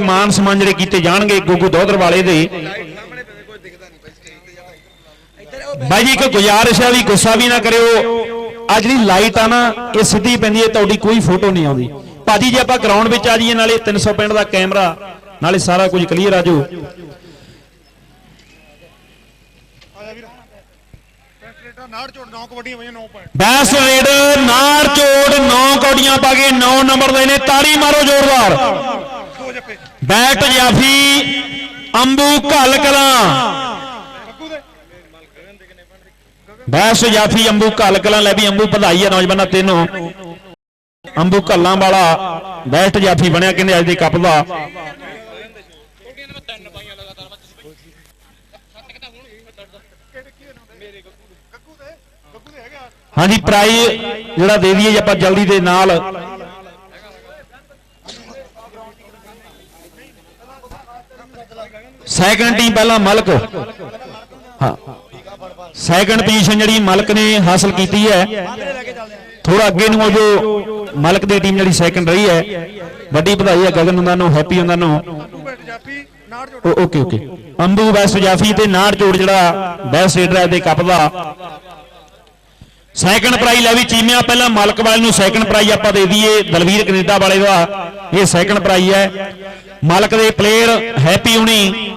ਮਾਨ ਸਨਮਾਨ ਜਿਹੜੇ ਕੀਤੇ ਜਾਣਗੇ ਗੁੱਗੂ ਦੋਦਰ ਵਾਲੇ ਦੇ। ਬਾਈ ਜੀ, ਇੱਕ ਗੁਜ਼ਾਰਿਸ਼ ਹੈ ਵੀ ਗੁੱਸਾ ਵੀ ਨਾ ਕਰਿਓ। ਆ ਜਿਹੜੀ ਲਾਈਟ ਆ ਨਾ, ਇਹ ਸਿੱਧੀ ਪੈਂਦੀ ਹੈ, ਤੁਹਾਡੀ ਕੋਈ ਫੋਟੋ ਨਹੀਂ ਆਉਂਦੀ। ਭਾਜੀ, ਜੇ ਆਪਾਂ ਗਰਾਊਂਡ ਵਿੱਚ ਆ ਜਾਈਏ, ਨਾਲੇ 365 ਦਾ ਕੈਮਰਾ, ਨਾਲੇ ਸਾਰਾ ਕੁਝ ਕਲੀਅਰ ਆ ਜਾਓ ਆਜਾ ਵੀਰ ਟ੍ਰੇਟਾ ਨਾੜ ਚੋੜ 9 ਕਬੱਡੀਆਂ ਪਈਆਂ 9 ਪੁਆਇੰਟ ਬੈਸ ਰੇਡ ਨਾਰ ਚੋੜ 9 ਕੌਡੀਆਂ ਪਾ ਕੇ 9 ਨੰਬਰ ਦੇ ਨੇ, ਤਾੜੀ ਮਾਰੋ ਜ਼ੋਰਦਾਰ। ਬੈਟ ਜਾਫੀ, ਅੰਬੂ ਘੱਲ ਕਲਾਂ। ਬੈਸ ਜਾਫੀ, ਅੰਬੂ ਘੱਲ ਕਲਾਂ। ਲੈ ਵੀ ਅੰਬੂ ਵਧਾਈ ਆ ਨੌਜਵਾਨਾਂ ਤੈਨੂੰ। ਅੰਬੂ ਘੱਲਾਂ ਵਾਲਾ ਬੈਸਟ ਜਾਫੀ ਬਣਿਆ ਕਹਿੰਦੇ ਅੱਜ ਦੇ ਕੱਪ ਦਾ। ਹਾਂਜੀ ਪ੍ਰਾਈਜ਼ ਜਿਹੜਾ ਦੇ ਦਈਏ ਜੀ ਆਪਾਂ ਜਲਦੀ ਦੇ ਨਾਲ। ਸੈਕੰਡ ਟੀਮ ਪਹਿਲਾਂ ਮਲਕ। ਹਾਂ। ਸੈਕੰਡ ਪੋਜੀਸ਼ਨ ਜਿਹੜੀ ਮਲਕ ਨੇ ਹਾਸਲ ਕੀਤੀ ਹੈ ਥੋੜਾ ਅੱਗੇ ਨੂੰ ਜੋ ਮਲਕ ਦੀ ਟੀਮ ਜਿਹੜੀ ਸੈਕੰਡ ਰਹੀ ਹੈ, ਵੱਡੀ ਵਧਾਈ ਹੈ ਗਗਨ ਉਹਨਾਂ ਨੂੰ, ਹੈਪੀ ਉਹਨਾਂ ਨੂੰ। ਓਕੇ ਓਕੇ ਅੰਬੂ ਵੈਸਟ ਜਾਫੀ ਤੇ ਨਾੜ ਜੋੜ ਜਿਹੜਾ ਬੈਸਟ ਰੇਡਰ ਹੈ ਦੇ ਕੱਪ ਦਾ। ਸੈਕੰਡ ਪ੍ਰਾਈਜ਼ ਲੈ ਵੀ ਚੀਮਿਆ, ਪਹਿਲਾਂ ਮਲਕ ਵਾਲ ਨੂੰ ਸੈਕੰਡ ਪ੍ਰਾਈਜ਼ ਆਪਾਂ ਦੇ ਦਈਏ, ਦਲਵੀਰ ਕੈਨੇਡਾ ਵਾਲੇ ਦਾ। ਇਹ ਸੈਕੰਡ ਪ੍ਰਾਈਜ਼ ਹੈ। ਮਲਕ ਦੇ ਪਲੇਅਰ ਹੈਪੀ ਹੁਣੀ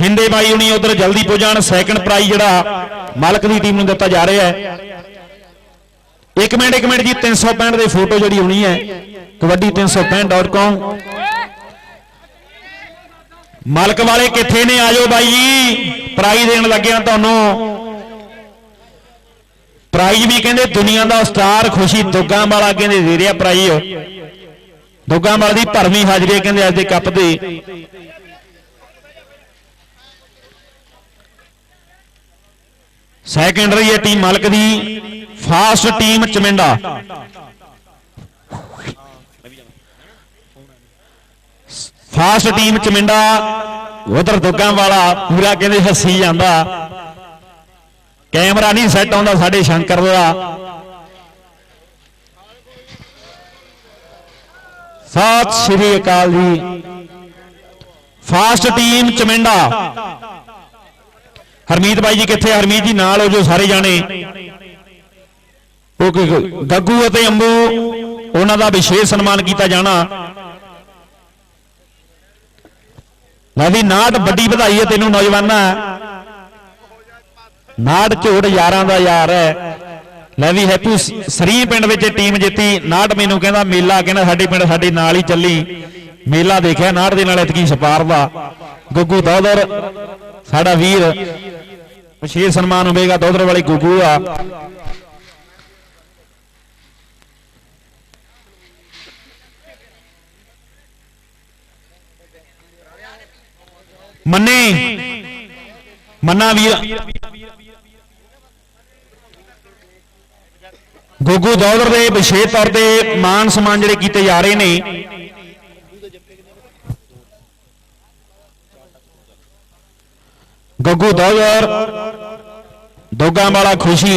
ਹਿੰਦੇ ਬਾਈ ਹੁਣੀ ਉਧਰ ਜਲਦੀ ਪਹੁੰਚਾਣ ਸੈਕੰਡ ਪ੍ਰਾਈਜ਼ ਜਿਹੜਾ ਮਾਲਕ ਦੀ ਟੀਮ ਨੂੰ ਦਿੱਤਾ ਜਾ ਰਿਹਾ ਹੈ। ਇੱਕ ਮਿੰਟ ਇੱਕ ਮਿੰਟ ਜੀ 365 ਦੇ ਫੋਟੋ ਜਿਹੜੀ ਹੋਣੀ ਹੈ ਕਬੱਡੀ365.com ਮਲਕ ਵਾਲੇ ਕਿੱਥੇ ਨੇ? ਆਜੋ ਬਾਈ ਜੀ ਪ੍ਰਾਈਜ਼ ਦੇਣ ਲੱਗਿਆ ਤੁਹਾਨੂੰ। ਪ੍ਰਾਈਜ਼ ਵੀ ਕਹਿੰਦੇ ਦੁਨੀਆ ਦਾ ਸਟਾਰ ਖੁਸ਼ੀ ਦੁੱਗਾ ਵਾਲਾ ਕਹਿੰਦੇ ਦੇ ਰਿਹਾ ਪ੍ਰਾਈਜ਼ ਦੁੱਗਾ ਵਾਲਾ ਦੀ ਭਰਵੀਂ ਹਾਜ਼ਰੀ ਕਹਿੰਦੇ ਅੱਜ ਦੇ ਕੱਪ ਦੇ ਸੈਕੰਡ ਰਹੀ ਹੈ ਟੀਮ ਮਲਕ ਦੀ। First team Chaminda. First team Chaminda. ਉਧਰ ਦੁੱਗਾ ਵਾਲਾ ਪੂਰਾ ਕਹਿੰਦੇ ਹੱਸੀ ਜਾਂਦਾ। ਕੈਮਰਾ ਨਹੀਂ ਸੈੱਟ ਆਉਂਦਾ ਸਾਡੇ ਸ਼ੰਕਰ ਦਾ। ਸਤਿ ਸ਼੍ਰੀ ਅਕਾਲ ਜੀ। First team Chaminda. ਹਰਮੀਤ ਬਾਈ ਜੀ ਕਿੱਥੇ ਹਰਮੀਤ ਜੀ ਨਾਲ ਹੋ ਜੋ ਸਾਰੇ ਜਾਣੇ। ਓਕੇ ਗੱਗੂ ਅਤੇ ਅੰਬੂ, ਉਹਨਾਂ ਦਾ ਵਿਸ਼ੇਸ਼ ਸਨਮਾਨ ਕੀਤਾ ਜਾਣਾ। ਲੈ ਨਾਟ ਵੱਡੀ ਵਧਾਈ ਹੈ ਤੈਨੂੰ ਨੌਜਵਾਨਾ। ਨਾਟ ਝੋੜ ਯਾਰਾਂ ਦਾ ਯਾਰ ਹੈ। ਲੈ ਵੀ ਹੈਪੀ ਸ- ਸਰੀ ਪਿੰਡ ਵਿੱਚ ਟੀਮ ਜਿੱਤੀ। ਨਾਟ ਮੈਨੂੰ ਕਹਿੰਦਾ, ਮੇਲਾ, ਕਹਿੰਦਾ ਸਾਡੇ ਪਿੰਡ ਸਾਡੇ ਨਾਲ ਹੀ ਚੱਲੀ। ਮੇਲਾ ਦੇਖਿਆ, ਨਾਟ ਦੇ ਨਾਲ ਇਤਕੀ ਸਪਾਰ ਦਾ। ਗੁੱਗੂ ਦੌਦਰ, ਸਾਡਾ ਵੀਰ ਵਿਸ਼ੇਸ਼ ਸਨਮਾਨ ਹੋਵੇਗਾ ਦੌਦਰ ਵਾਲੀ ਗੁੱਗੂ ਆ। ਮੰਨੇ। ਮੰਨਾ ਵੀਰ। ਗੋਗੂ ਦੌਦਰ ਦੇ ਵਿਸ਼ੇਸ਼ ਤੌਰ ਤੇ ਮਾਨ ਸਨਮਾਨ ਜਿਹੜੇ ਕੀਤੇ ਜਾ ਰਹੇ ਨੇ। ਗੱਗੂ ਦੌਦਰ ਦੋਗਾ ਵਾਲਾ ਖੁਸ਼ੀ,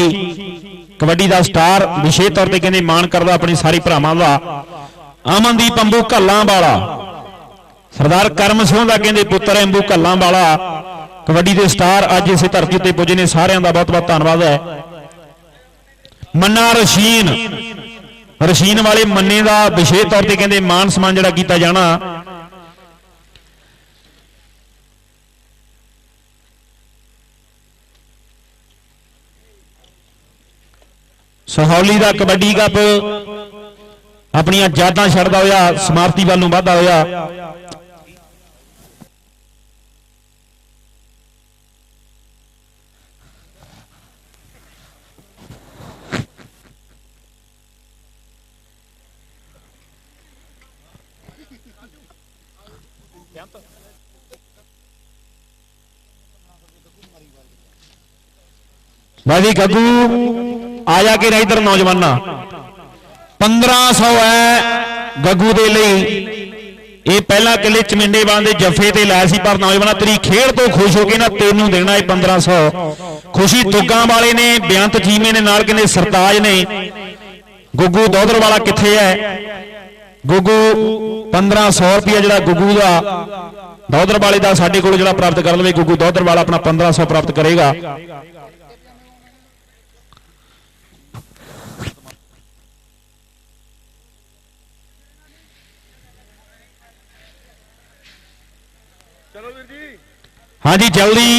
ਕਬੱਡੀ ਦਾ ਸਟਾਰ, ਵਿਸ਼ੇਸ਼ ਤੌਰ ਤੇ ਕਹਿੰਦੇ ਮਾਣ ਕਰਦਾ ਆਪਣੇ ਸਾਰੇ ਭਰਾਵਾਂ ਦਾ। ਅਮਨਦੀਪ ਅੰਬੂ ਘੱਲਾਂ ਵਾਲਾ, ਸਰਦਾਰ ਕਰਮ ਸਿੰਘ ਦਾ ਕਹਿੰਦੇ ਪੁੱਤਰ ਅੰਬੂ ਘੱਲਾਂ ਵਾਲਾ, ਕਬੱਡੀ ਦੇ ਸਟਾਰ ਅੱਜ ਇਸੇ ਧਰਤੀ ਉੱਤੇ ਪੁੱਜੇ ਨੇ, ਸਾਰਿਆਂ ਦਾ ਬਹੁਤ ਬਹੁਤ ਧੰਨਵਾਦ ਹੈ। ਮੰਨਾ ਰਸ਼ੀਨ ਰਸ਼ੀਨ ਵਾਲੇ ਮੰਨੇ ਦਾ ਵਿਸ਼ੇਸ਼ ਤੌਰ ਤੇ ਕਹਿੰਦੇ ਮਾਨ ਸਨਮਾਨ ਜਿਹੜਾ ਕੀਤਾ ਜਾਣਾ ਸਹੌਲੀ ਦਾ ਕਬੱਡੀ ਕੱਪ ਆਪਣੀਆਂ ਯਾਦਾਂ ਛੱਡਦਾ ਹੋਇਆ, ਸਮਾਪਤੀ ਵੱਲ ਨੂੰ ਵਧਦਾ ਹੋਇਆ। ਵਾਦੀ ਗੱਗੂ ਆ ਜਾ ਕੇ ਇਧਰ ਨੌਜਵਾਨਾ। 1500 ਹੈ ਗੱਗੂ ਦੇ ਲਈ। ਇਹ ਪਹਿਲਾ ਕਿਲੇ ਚਮਿੰਡੇ ਦੇ ਜੱਫੇ ਤੇ ਲਾਇਆ ਸੀ, ਪਰ ਨੌਜਵਾਨਾਂ ਤੇਰੀ ਖੇਡ ਤੋਂ ਖੁਸ਼ ਹੋ ਕੇ ਨਾ ਤੈਨੂੰ ਦੇਣਾ ਇਹ 1500 ਖੁਸ਼ੀ ਦੁੱਗਾਂ ਵਾਲੇ ਨੇ ਬੇਅੰਤ ਜੀਮੇ ਨੇ ਨਾਲ ਕਹਿੰਦੇ ਸਰਤਾਜ ਨੇ। ਗੁੱਗੂ ਦੌਦਰ ਵਾਲਾ ਕਿੱਥੇ ਹੈ? ਗੁੱਗੂ 1500 ਰੁਪਏ ਜਿਹੜਾ ਗੁੱਗੂ ਦਾ ਦੌਦਰ ਵਾਲੇ ਦਾ ਸਾਡੇ ਕੋਲ ਜਿਹੜਾ ਪ੍ਰਾਪਤ ਕਰ ਲਵੇ, ਗੁੱਗੂ ਦੌਦਰ ਵਾਲਾ ਆਪਣਾ 1500 ਪ੍ਰਾਪਤ ਕਰੇਗਾ ਚਲੋ ਵੀਰ ਜੀ ਹਾਂਜੀ, ਜਲਦੀ।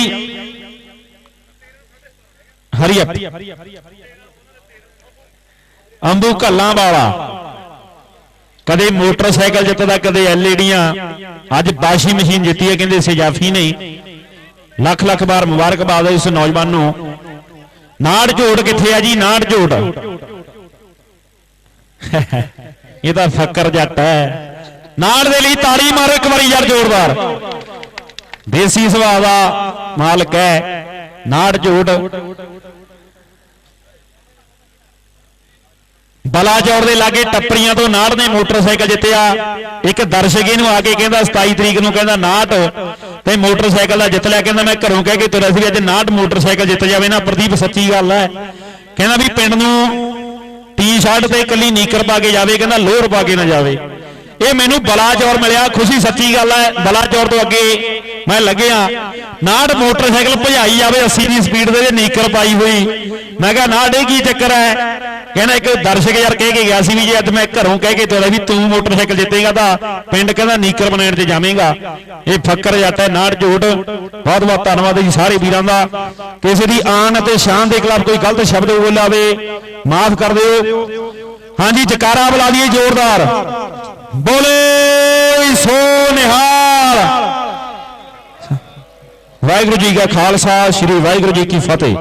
ਹਰੀ ਅਪ। ਅੰਬੂ ਕੱਲਾਂ ਵਾਲਾ ਕਦੇ ਮੋਟਰਸਾਈਕਲ ਜਿੱਤਦਾ, ਕਦੇ ਐਲਈਡੀਆਂ। ਅੱਜ ਬਾਸ਼ੀ ਮਸ਼ੀਨ ਜਿੱਤੀ ਹੈ, ਕਹਿੰਦੇ ਸਜਾਫੀ ਨੇ ਲੱਖ ਲੱਖ ਵਾਰ ਮੁਬਾਰਕਬਾਦ ਹੈ ਇਸ ਨੌਜਵਾਨ ਨੂੰ। ਨਾੜ ਝੋੜ ਕਿੱਥੇ ਆ ਜੀ? ਨਾੜ ਝੋੜ ਇਹ ਤਾਂ ਫੱਕਰ ਜੱਟ ਹੈ। ਨਾੜ ਦੇ ਲਈ ਤਾੜੀ ਮਾਰੋ ਇੱਕ ਵਾਰੀ ਯਾਰ ਜ਼ੋਰਦਾਰ। ਦੇਸੀ ਸੁਭਾਅ ਦਾ ਮਾਲਕ ਹੈ, ਨਾੜ ਝੋੜ ਬਲਾਚੌਰ ਦੇ ਲਾਗੇ ਟੱਪਰੀਆਂ ਤੋਂ ਨਾੜ ਨੇ ਮੋਟਰਸਾਈਕਲ ਜਿੱਤਿਆ। ਇੱਕ ਦਰਸ਼ਕ ਇਹਨੂੰ ਆ ਕੇ ਕਹਿੰਦਾ 27 ਤਰੀਕ ਨੂੰ ਕਹਿੰਦਾ, ਨਾਟ। ਤੇ ਮੋਟਰਸਾਈਕਲ ਦਾ ਜਿੱਤ ਲਿਆ, ਕਹਿੰਦਾ, ਮੈਂ ਘਰੋਂ ਕਹਿ ਕੇ ਤੁਰਿਆ ਸੀ ਅੱਜ ਨਾਟ ਮੋਟਰਸਾਈਕਲ ਜਿੱਤ ਜਾਵੇ ਨਾ, ਪ੍ਰਦੀਪ ਸੱਚੀ ਗੱਲ ਹੈ। ਕਹਿੰਦਾ ਵੀ ਪਿੰਡ ਨੂੰ ਟੀ-ਸ਼ਰਟ ਤੇ ਇਕੱਲੀ ਨੀਕਰ ਪਾ ਕੇ ਜਾਵੇ, ਕਹਿੰਦਾ ਲੋਅਰ ਪਾ ਕੇ ਨਾ ਜਾਵੇ। ਇਹ ਮੈਨੂੰ ਬਲਾਚੌਰ ਮਿਲਿਆ, ਖੁਸ਼ੀ ਸੱਚੀ ਗੱਲ ਹੈ ਬਲਾਚੌਰ ਤੋਂ ਅੱਗੇ ਮੈਂ ਲੱਗਿਆ। ਨਾੜ ਮੋਟਰਸਾਈਕਲ ਭਜਾਈ ਜਾਵੇ 80 ਦੀ ਸਪੀਡ ਦੇ ਨੀਕਰ ਪਾਈ ਹੋਈ। ਮੈਂ ਕਿਹਾ ਨਾੜ ਇਹ ਕੀ ਚੱਕਰ ਹੈ। ਕਹਿੰਦਾ ਇੱਕ ਦਰਸ਼ਕ ਯਾਰ ਕਹਿ ਕੇ ਗਿਆ ਸੀ ਵੀ ਜੇ ਅੱਜ ਮੈਂ ਘਰੋਂ ਕਹਿ ਕੇ ਤੋਰਿਆ ਵੀ ਤੂੰ ਮੋਟਰਸਾਈਕਲ ਜਿੱਤੇਗਾ ਤਾਂ ਪਿੰਡ ਕਹਿੰਦਾ ਨੀਕਰ ਬਣਾਉਣ ਤੇ ਜਾਵੇਂਗਾ। ਇਹ ਫੱਕਰ ਜੱਟ ਹੈ, ਨਾੜ ਝੋਟ ਬਹੁਤ ਬਹੁਤ ਧੰਨਵਾਦ ਜੀ ਸਾਰੇ ਵੀਰਾਂ ਦਾ। ਕਿਸੇ ਦੀ ਆਨ ਅਤੇ ਸ਼ਾਨ ਦੇ ਖਿਲਾਫ ਕੋਈ ਗਲਤ ਸ਼ਬਦ ਬੋਲਾਵੇ, ਮਾਫ ਕਰ ਦਿਓ। ਹਾਂਜੀ, ਜਕਾਰਾ ਬੁਲਾ ਲਈਏ, ਜ਼ੋਰਦਾਰ। ਬੋਲੇ ਸੋ ਨਿਹਾਲ ਵਾਹਿਗੁਰੂ ਜੀ ਕਾ ਖਾਲਸਾ ਸ੍ਰੀ ਵਾਹਿਗੁਰੂ ਜੀ ਕੀ ਫਤਿਹ।